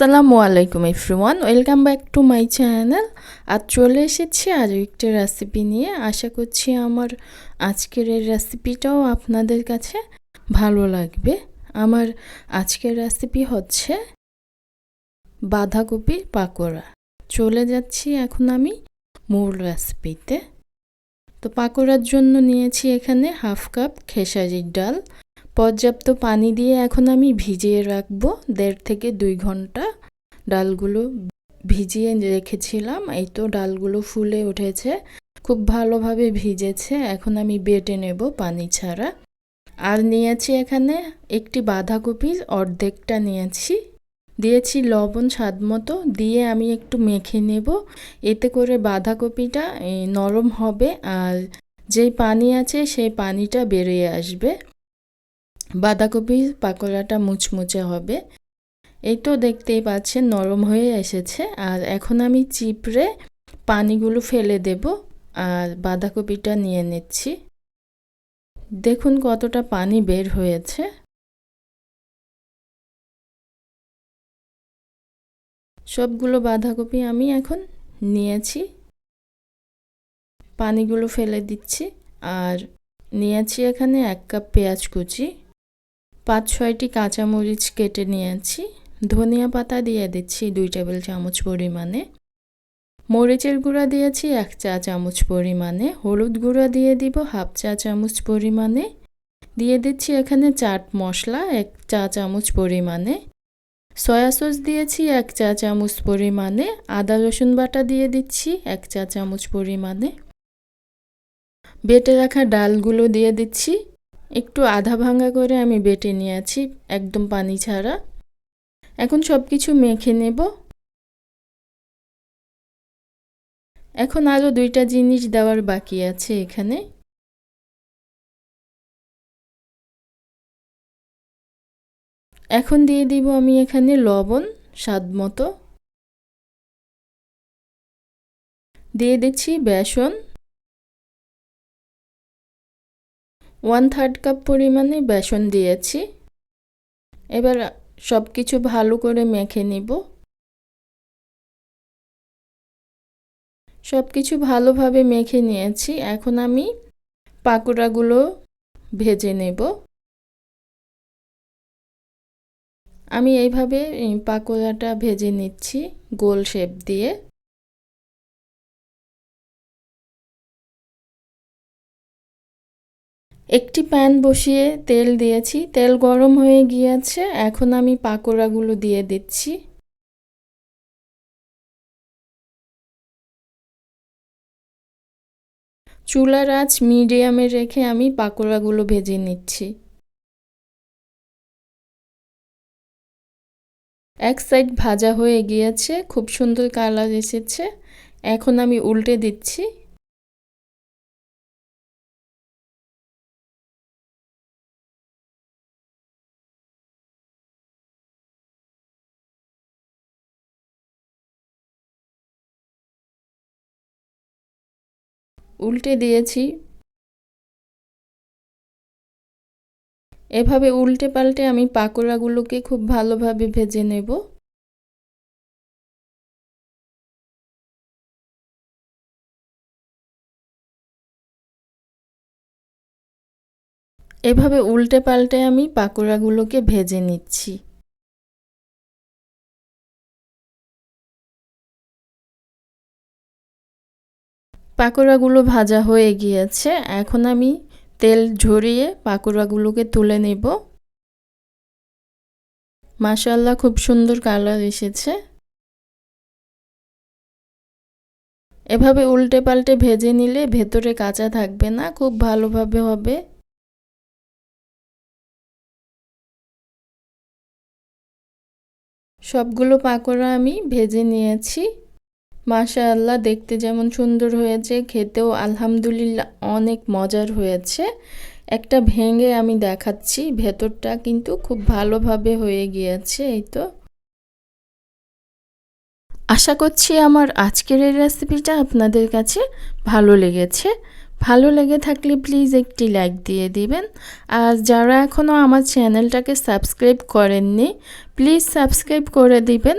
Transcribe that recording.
আসসালামু আলাইকুম everyone, welcome back to my channel. আর চলে এসেছি আরও একটি রেসিপি নিয়ে। আশা করছি আমার আজকের এই রেসিপিটাও আপনাদের কাছে ভালো লাগবে। আমার আজকের রেসিপি হচ্ছে বাঁধাকপির পাকোড়া। চলে যাচ্ছি এখন আমি মূল রেসিপিতে তো পাকোড়ার জন্য নিয়েছি এখানে হাফ কাপ খেসারির ডাল পর্যাপ্ত পানি দিয়ে এখন আমি ভিজিয়ে রাখব। দেড় থেকে দুই ঘণ্টা ডালগুলো ভিজিয়ে রেখেছিলাম। এই তো ডালগুলো ফুলে উঠেছে, খুব ভালোভাবে ভিজেছে। এখন আমি বেটে নেব পানি ছাড়া। আর নিয়েছি এখানে একটি বাঁধাকপির অর্ধেকটা নিয়েছি। দিয়েছি লবণ স্বাদ মতো, দিয়ে আমি একটু মেখে নেব। এতে করে বাঁধাকপিটা নরম হবে আর যেই পানি আছে সেই পানিটা বেরিয়ে আসবে। বাঁধাকপির পাকোড়াটা মুচমুচে হবে। এই তো দেখতেই পাচ্ছেন নরম হয়ে এসেছে। আর এখন আমি চিপড়ে পানিগুলো ফেলে দেব আর বাঁধাকপিটা নিয়ে নিচ্ছি। দেখুন কতটা পানি বের হয়েছে। সবগুলো বাঁধাকপি আমি এখন নিয়েছি। পানিগুলো ফেলে দিচ্ছি। আর নিয়েছি এখানে এক কাপ পেঁয়াজ কুচি। পাঁচ ছয়টি কাঁচামরিচ কেটে নিয়েছি। ধনিয়া পাতা দিয়ে দিচ্ছি দুই টেবিল চামচ পরিমাণে। মরিচের গুঁড়া দিয়েছি এক চা চামচ পরিমাণে। হলুদ গুঁড়া দিয়ে দিব হাফ চা চামচ পরিমাণে। দিয়ে দিচ্ছি এখানে চাট মশলা এক চা চামচ পরিমাণে। সয়া সস দিয়েছি এক চা চামচ পরিমাণে। আদা রসুন বাটা দিয়ে দিচ্ছি এক চা চামচ পরিমাণে। বেটে রাখা ডালগুলো দিয়ে দিচ্ছি। একটু আধা ভাঙ্গা করে আমি বেটে নিয়েছি, একদম পানি ছাড়া। এখন সব কিছু মেখে নেব। এখন আরও দুইটা জিনিস দেওয়ার বাকি আছে এখানে। এখন দিয়ে দিব আমি এখানে লবণ, স্বাদ মতো। দিয়ে দিচ্ছি বেসন। ওয়ান থার্ড কাপ পরিমাণে বেসন দিয়েছি। এবার সব কিছু ভালো করে মেখে নিব। সব কিছু ভালোভাবে মেখে নিয়েছি। এখন আমি পাকোড়াগুলো ভেজে নেব। আমি এইভাবে পাকোড়াটা ভেজে নিচ্ছি গোল শেপ দিয়ে। একটি প্যান বসিয়ে তেল দিয়েছি। তেল গরম হয়ে গিয়েছে। এখন আমি পাকোড়াগুলো দিয়ে দিচ্ছি। চুলার আঁচ মিডিয়ামে রেখে আমি পাকোড়াগুলো ভেজে নিচ্ছি। এক সাইড ভাজা হয়ে গিয়েছে। খুব সুন্দর কালার এসেছে। এখন আমি উল্টে দিচ্ছি। উল্টে দিয়েছি। এভাবে উল্টে পাল্টে আমি পাকোড়াগুলোকে খুব ভালোভাবে ভেজে নেব। এভাবে উল্টে পাল্টে আমি পাকোড়াগুলোকে ভেজে নিচ্ছি। পাকোড়াগুলো ভাজা হয়ে গিয়েছে। এখন আমি তেল ঝরিয়ে পাকোড়াগুলোকে তুলে নেব। মাশাল্লাহ খুব সুন্দর কালার এসেছে। এভাবে উল্টে পাল্টে ভেজে নিলে ভেতরে কাঁচা থাকবে না, খুব ভালোভাবে হবে। সবগুলো পাকোড়া আমি ভেজে নিয়েছি। মাশা আল্লাহ দেখতে যেমন সুন্দর হয়েছে, খেতেও আলহামদুলিল্লাহ অনেক মজার হয়েছে। একটা ভেঙে আমি দেখাচ্ছি, ভেতরটা কিন্তু খুব ভালোভাবে হয়ে গিয়েছে, এই তো। আশা করছি আমার আজকের এই রেসিপিটা আপনাদের কাছে ভালো লেগেছে। ভালো লেগে থাকলে প্লিজ একটি লাইক দিয়ে দিবেন। আর যারা এখনও আমার চ্যানেলটাকে সাবস্ক্রাইব করেননি প্লিজ সাবস্ক্রাইব করে দিবেন।